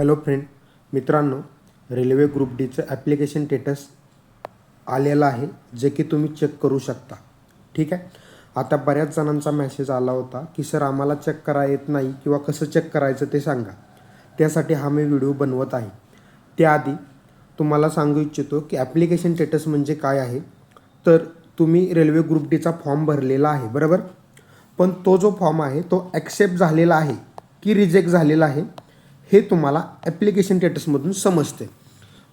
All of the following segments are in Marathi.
हॅलो फ्रेंड मित्रांनो रेल्वे ग्रुप डीचं ॲप्लिकेशन स्टेटस आलेलं आहे जे की तुम्ही चेक करू शकता. ठीक आहे? आता बऱ्याच जणांचा मेसेज आला होता की सर आम्हाला चेक करा येत नाही किंवा कसं चेक करायचं ते सांगा. त्यासाठी हा मी व्हिडिओ बनवत आहे. त्याआधी तुम्हाला सांगू इच्छितो की ॲप्लिकेशन स्टेटस म्हणजे काय आहे? तर तुम्ही रेल्वे ग्रुप डीचा फॉर्म भरलेला आहे बरोबर? पण तो जो फॉर्म आहे तो ॲक्सेप्ट झालेला आहे की रिजेक्ट झालेला आहे? हे तुम्हाला ॲप्लिकेशन स्टेटसमधून समजते.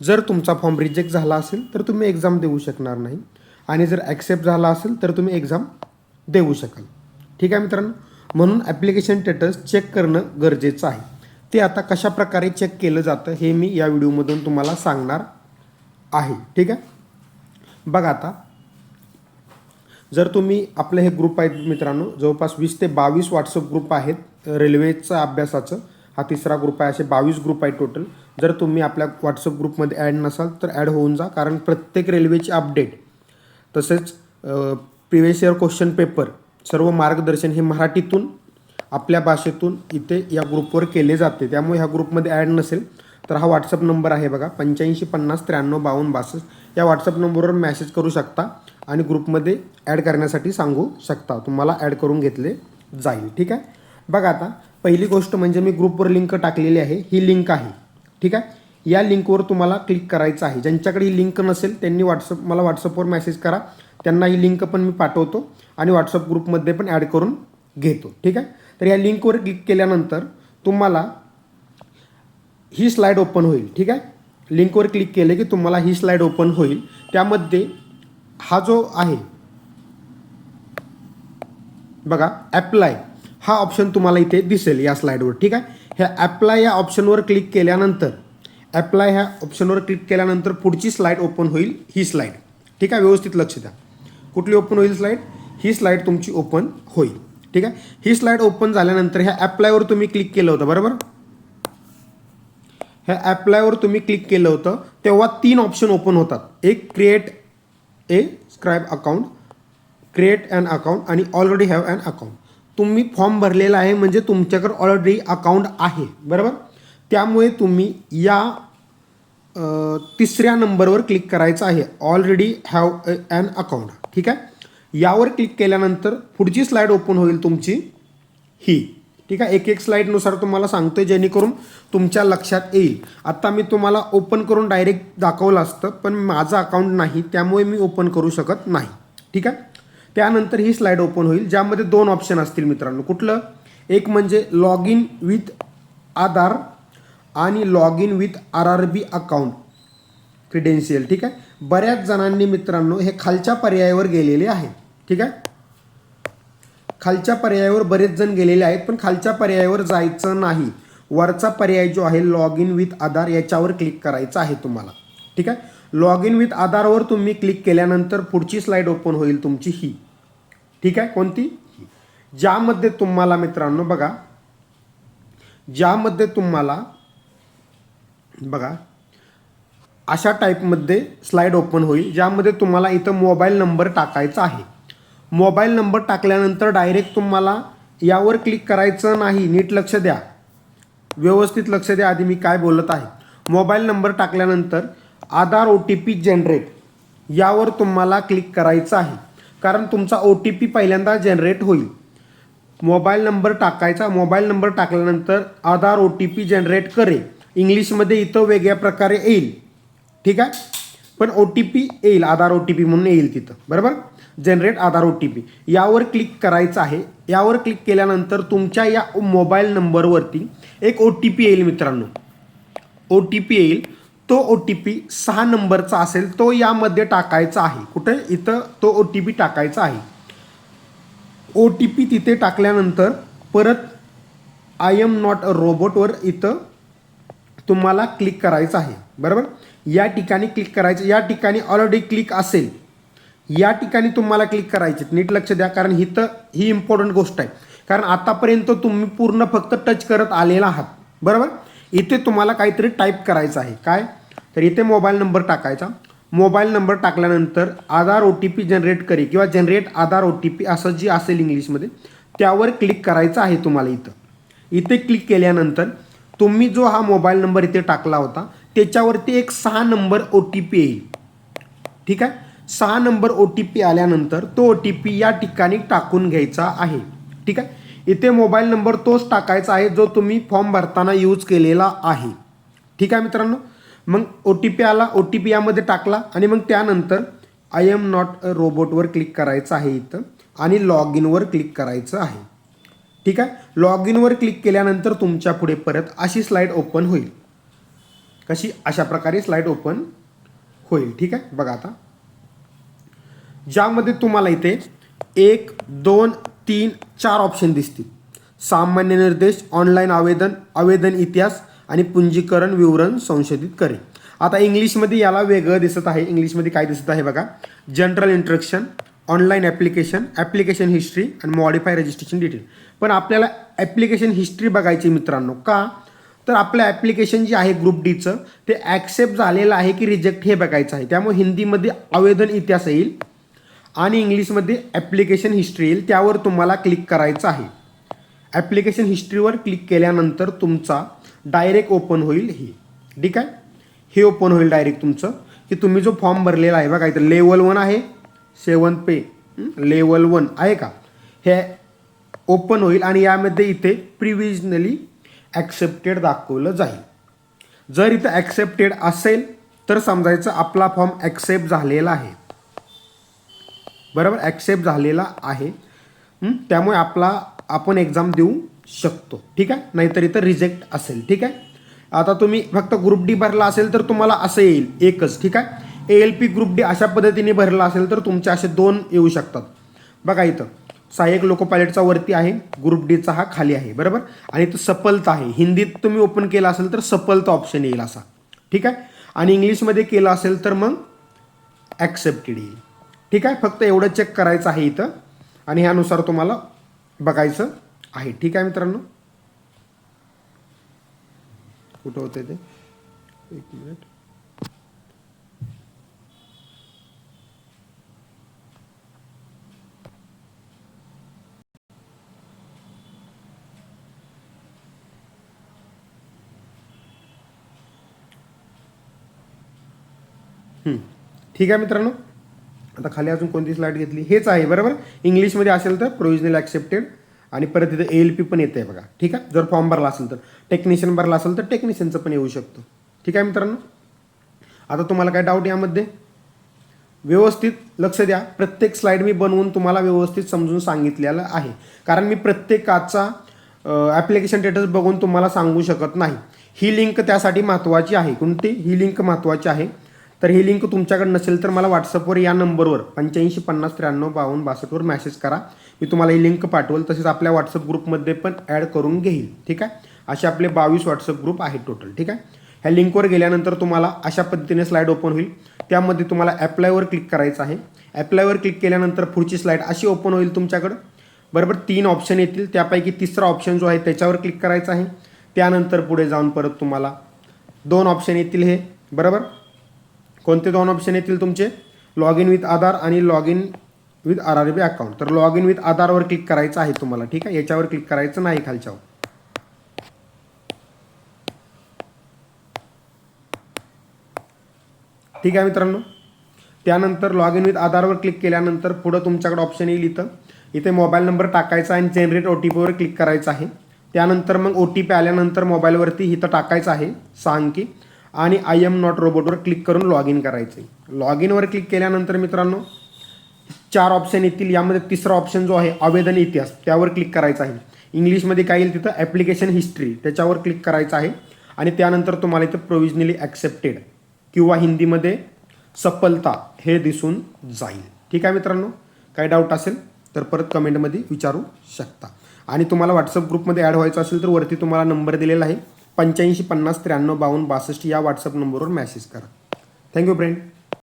जर तुमचा फॉर्म रिजेक्ट झाला असेल तर तुम्ही एक्झाम देऊ शकणार नाही. आणि जर ॲक्सेप्ट झाला असेल तर तुम्ही एक्झाम देऊ शकाल. ठीक आहे मित्रांनो? म्हणून ॲप्लिकेशन स्टेटस चेक करणं गरजेचं आहे. ते आता कशा प्रकारे चेक केलं जातं हे मी या व्हिडिओमधून तुम्हाला सांगणार आहे. ठीक आहे? बघा आता. जर तुम्ही आपलं हे ग्रुप आहेत मित्रांनो जवळपास वीस ते बावीस व्हॉट्सअप ग्रुप आहेत रेल्वेचं अभ्यासाचं. हा तिसरा ग्रुप आहे असे बावीस ग्रुप आहे टोटल जर तुम्ही आपल्या व्हॉट्सअप ग्रुपमध्ये ॲड नसाल तर ॲड होऊन जा. कारण प्रत्येक रेल्वेची अपडेट तसेच प्रिवियस इयर क्वेश्चन पेपर सर्व मार्गदर्शन हे मराठीतून आपल्या भाषेतून इथे या ग्रुपवर केले जाते. त्यामुळे ह्या ग्रुपमध्ये ॲड नसेल तर हा व्हॉट्सअप नंबर आहे बघा पंच्याऐंशी पन्नास त्र्याण्णव बावन्न बासष्ट. या व्हॉट्सअप नंबरवर मॅसेज करू शकता आणि ग्रुपमध्ये ॲड करण्यासाठी सांगू शकता. तुम्हाला ॲड करून घेतले जाईल. ठीक आहे? बघा आता पहिली गोष्ट म्हणजे मी ग्रुपवर लिंक टाकलेली आहे. ही लिंक आहे. ठीक आहे? या लिंकवर तुम्हाला क्लिक करायचं आहे. ज्यांच्याकडे ही लिंक नसेल त्यांनी व्हॉट्सअप मला व्हॉट्सअपवर मेसेज करा. त्यांना ही लिंक पण मी पाठवतो आणि व्हॉट्सअप ग्रुपमध्ये पण ॲड करून घेतो. ठीक आहे? तर या लिंकवर क्लिक केल्यानंतर तुम्हाला ही स्लाईड ओपन होईल. ठीक आहे? लिंकवर क्लिक केले की तुम्हाला ही स्लाईड ओपन होईल. त्यामध्ये हा जो आहे बघा ॲप्लाय हा ऑप्शन तुम्हाला इथे दिसेल या स्लाईडवर ठीक आहे? ह्या ॲप्लाय या ऑप्शनवर क्लिक केल्यानंतर ॲप्लाय ह्या ऑप्शनवर क्लिक केल्यानंतर पुढची स्लाईड ओपन होईल ही स्लाईड ठीक आहे? व्यवस्थित लक्ष द्या. कुठली ओपन होईल स्लाईड ही स्लाईड तुमची ओपन होईल. ठीक आहे? ही स्लाईड ओपन झाल्यानंतर ह्या ॲप्लायवर तुम्ही क्लिक केलं होतं बरोबर? ह्या ॲप्लायवर तुम्ही क्लिक केलं होतं तेव्हा तीन ऑप्शन ओपन होतात. एक create a scribe account create an account आणि ऑलरेडी हॅव अन अकाउंट तुम्ही फॉर्म भरलेला आहे म्हणजे तुमच्याकडे ऑलरेडी अकाउंट आहे बरोबर? त्यामुळे तुम्ही या तिसऱ्या नंबरवर क्लिक करायचं आहे. ऑलरेडी हॅव अन अकाउंट ठीक आहे? यावर क्लिक केल्यानंतर पुढची स्लाईड ओपन होईल तुमची. ही. ठीक आहे? एक एक स्लाईडनुसार तुम्हाला सांगतोय जेणेकरून तुमच्या लक्षात येईल. आता मी तुम्हाला ओपन करून डायरेक्ट दाखवलं असतं पण माझं अकाउंट नाही त्यामुळे मी ओपन करू शकत नाही. ठीक आहे? त्यानंतर ही स्लाईड ओपन होईल ज्यामध्ये दोन ऑप्शन असतील मित्रांनो. कुठलं? एक म्हणजे लॉग इन विथ आधार आणि log in with R R B account credential ठीक आहे? बऱ्याच जणांनी मित्रांनो हे खालच्या पर्यायावर गेलेले आहे ठीक आहे? खालच्या पर्यायावर बरेच जण गेलेले आहेत पण खालच्या पर्यायावर जायचं नाही. वरचा पर्याय जो आहे लॉग इन विथ आधार याच्यावर क्लिक करायचा आहे तुम्हाला ठीक आहे? लॉग इन विथ आधारवर तुम्ही क्लिक केल्यानंतर पुढची स्लाईड ओपन होईल तुमची ही. ठीक आहे? कोणती? ज्यामध्ये तुम्हाला मित्रांनो बघा. ज्यामध्ये तुम्हाला बघा. अशा टाईपमध्ये स्लाईड ओपन होईल ज्यामध्ये तुम्हाला इथं मोबाईल नंबर टाकायचा आहे. मोबाईल नंबर टाकल्यानंतर डायरेक्ट तुम्हाला यावर क्लिक करायचं नाही. नीट लक्ष द्या. व्यवस्थित लक्ष द्या. आधी मी काय बोलत आहे? मोबाईल नंबर टाकल्यानंतर Aadhaar O T P generate यावर तुम्हाला क्लिक करायचं आहे. कारण तुमचा ओ टी पी पहिल्यांदा जनरेट होईल. मोबाईल नंबर टाकायचा मोबाईल नंबर टाकल्यानंतर Aadhaar O T P generate करे इंग्लिशमध्ये इथं वेगळ्या प्रकारे येईल. ठीक आहे? पण ओ टी पी येईल आधार ओ टी पी म्हणून येईल तिथं. बरोबर? Generate Aadhaar O T P यावर क्लिक करायचं आहे. यावर क्लिक केल्यानंतर तुमच्या या मोबाईल नंबरवरती एक ओ टी पी येईल मित्रांनो. ओ टी पी येईल. तो ओ टी पी सहा नंबरचा असेल तो यामध्ये टाकायचा आहे. कुठे? इथं तो ओ टी पी टाकायचा आहे. ओ टी पी तिथे टाकल्यानंतर परत आय एम नॉट अ रोबोटवर इथं तुम्हाला क्लिक करायचं आहे. बरोबर? या ठिकाणी क्लिक करायचं या ठिकाणी ऑलरेडी क्लिक असेल. या ठिकाणी तुम्हाला क्लिक करायचे नीट लक्ष द्या कारण इथं ही इम्पॉर्टंट गोष्ट आहे. कारण आतापर्यंत तुम्ही पूर्ण फक्त टच करत आलेला आहात. बरोबर? इथे तुम्हाला काहीतरी टाईप करायचं आहे. काय? तर इथे मोबाईल नंबर टाकायचा. मोबाईल नंबर टाकल्यानंतर Aadhaar O T P generate करे किंवा generate Aadhaar O T P असं जी असेल इंग्लिशमध्ये त्यावर क्लिक करायचं आहे तुम्हाला इथं. इथे क्लिक केल्यानंतर तुम्ही जो हा मोबाईल नंबर इथे टाकला होता त्याच्यावरती एक सहा नंबर ओ टी पी येईल. ठीक आहे? सहा नंबर ओ टी पी आल्यानंतर तो ओ टी पी या ठिकाणी टाकून घ्यायचा आहे. ठीक आहे? इथे मोबाईल नंबर तोच टाकायचा आहे जो तुम्ही फॉर्म भरताना यूज केलेला आहे. ठीक आहे मित्रांनो? मग ओ टी पी आला ओ टी पी यामध्ये टाकला आणि मग त्यानंतर आय एम नॉट अ रोबोटवर क्लिक करायचं आहे इथं आणि लॉग इनवर क्लिक करायचं आहे. ठीक आहे? लॉग इनवर क्लिक केल्यानंतर तुमच्यापुढे परत अशी स्लाईड ओपन होईल. कशी? अशा प्रकारे स्लाईड ओपन होईल. ठीक आहे? बघा आता. ज्यामध्ये तुम्हाला इथे एक दोन तीन चार ऑप्शन दिसतील. सामान्य निर्देश ऑनलाईन आवेदन आवेदन इतिहास आणि पुंजीकरण विवरण संशोधित करे आता इंग्लिशमध्ये याला वेगळं दिसत आहे. इंग्लिशमध्ये काय दिसत आहे बघा. General instruction online application application history आणि मॉडिफाय रजिस्ट्रेशन डिटेल पण आपल्याला ॲप्लिकेशन हिस्ट्री बघायची मित्रांनो. का? तर आपलं ॲप्लिकेशन जे आहे ग्रुप डीचं ते ॲक्सेप्ट झालेलं आहे की रिजेक्ट हे बघायचं आहे. त्यामुळे हिंदीमध्ये आवेदन इतिहास येईल आणि इंग्लिशमध्ये ॲप्लिकेशन हिस्ट्री येईल. त्यावर तुम्हाला क्लिक करायचं आहे. ॲप्लिकेशन हिस्ट्रीवर क्लिक केल्यानंतर तुमचा डायरेक्ट ओपन होईल ही. ठीक आहे? हे ओपन होईल डायरेक्ट तुमचं. की तुम्ही जो फॉर्म भरलेला आहे बघा इथं लेवल वन आहे सेवन पे लेवल वन आहे का? हे ओपन होईल आणि यामध्ये इथे प्रिव्हिजनली ॲक्सेप्टेड दाखवलं जाईल. जर इथं ॲक्सेप्टेड असेल तर समजायचं आपला फॉर्म ॲक्सेप्ट झालेला आहे. बरोबर? ॲक्सेप्ट झालेला आहे. त्यामुळे आपला आपण एक्झाम देऊ. शकतो. ठीक आहे? नाहीतर इथं रिजेक्ट असेल. ठीक आहे? आता तुम्ही फक्त ग्रुप डी भरला असेल तर तुम्हाला असं येईल. एकच. ठीक आहे? A L P group D अशा पद्धतीने भरला असेल तर तुमचे असे दोन येऊ शकतात. बघा इथं. सहाय्यक लोको पायलटचा वरती आहे. ग्रुप डीचा हा खाली आहे. बरोबर? आणि तो सफलता आहे. हिंदीत तुम्ही ओपन केला असेल तर सफलता ऑप्शन येईल असा. ठीक आहे? आणि इंग्लिशमध्ये केलं असेल तर मग ॲक्सेप्टेड येईल. ठीक आहे? फक्त एवढं चेक करायचं आहे इथं. आणि ह्यानुसार तुम्हाला बघायचं. आहे. ठीक आहे मित्रांनो. कुठं होते ते? एक मिनिट. ठीक आहे मित्रांनो. आता खाली अजून कोणती स्लाईड घेतली? हेच आहे बरोबर? इंग्लिशमध्ये असेल तर प्रोविजनल ॲक्सेप्टेड आणि परत तिथं एल पी पण येते बघा. ठीक आहे? जर फॉर्म भरला असेल तर. टेक्निशियन भरला असेल तर टेक्निशियनचं पण येऊ शकतो. ठीक आहे मित्रांनो? आता तुम्हाला काय डाऊट यामध्ये? व्यवस्थित लक्ष द्या. प्रत्येक स्लाईड मी बनवून तुम्हाला व्यवस्थित समजून सांगितलेलं आहे. कारण मी प्रत्येकाचा ॲप्लिकेशन स्टेटस बघून तुम्हाला सांगू शकत नाही. ही लिंक त्यासाठी महत्त्वाची आहे. कोणती? ही लिंक महत्त्वाची आहे. तर ही लिंक तुमच्याकडे नसेल तर मला व्हॉट्सअपवर या नंबरवर पंच्याऐंशी पन्नास त्र्याण्णव बावन्न बासष्टवर मेसेज करा. मी तुम्हाला ही लिंक पाठवेल तसेच आपल्या व्हॉट्सअप ग्रुपमध्ये पण ॲड करून घेईल ठीक आहे? असे आपले बावीस व्हॉट्सअप ग्रुप आहेत टोटल ठीक आहे? ह्या लिंकवर गेल्यानंतर तुम्हाला अशा पद्धतीने स्लाईड ओपन होईल. त्यामध्ये तुम्हाला ॲप्लायवर क्लिक करायचं आहे. ॲप्लायवर क्लिक केल्यानंतर पुढची स्लाईड अशी ओपन होईल तुमच्याकडं. बरोबर तीन ऑप्शन येतील. त्यापैकी तिसरा ऑप्शन जो आहे त्याच्यावर क्लिक करायचा आहे. त्यानंतर पुढे जाऊन परत तुम्हाला दोन ऑप्शन येतील हे. बरोबर? कोणते दोन ऑप्शन येतील तुमचे? लॉग इन विथ आधार आणि log in with R R B account तर लॉग इन विथ आधारवर क्लिक करायचं आहे तुम्हाला ठीक आहे? याच्यावर क्लिक करायचं नाही खालच्यावर. ठीक आहे मित्रांनो? त्यानंतर लॉग इन विथ आधारवर क्लिक केल्यानंतर पुढं तुमच्याकडे ऑप्शन येईल इथं. इथे मोबाईल नंबर टाकायचा आणि जनरेट ओ टी पीवर क्लिक करायचं आहे. त्यानंतर मग ओ टी पी आल्यानंतर मोबाईलवरती इथं टाकायचं आहे सहा अंकी. आणि आय एम नॉट रोबोटवर क्लिक करून लॉग इन करायचं. आहे लॉग इनवर क्लिक केल्यानंतर मित्रांनो चार ऑप्शन येतील. यामध्ये तिसरा ऑप्शन जो आहे आवेदन इतिहास. त्यावर क्लिक करायचा आहे. इंग्लिशमध्ये काय येईल तिथं? ॲप्लिकेशन हिस्ट्री त्याच्यावर क्लिक करायचं आहे. आणि त्यानंतर तुम्हाला इथं प्रोविजनली ॲक्सेप्टेड किंवा हिंदीमध्ये सफलता हे दिसून जाईल. ठीक आहे मित्रांनो? काय डाऊट असेल तर परत कमेंटमध्ये विचारू शकता. आणि तुम्हाला व्हॉट्सअप ग्रुपमध्ये ॲड व्हायचं असेल तर वरती तुम्हाला नंबर दिलेला आहे. पंच्याऐंशी पन्नास त्र्याण्णव बावन्न बासष्ट या व्हॉट्सअप नंबरवर मॅसेज करा. Thank you friend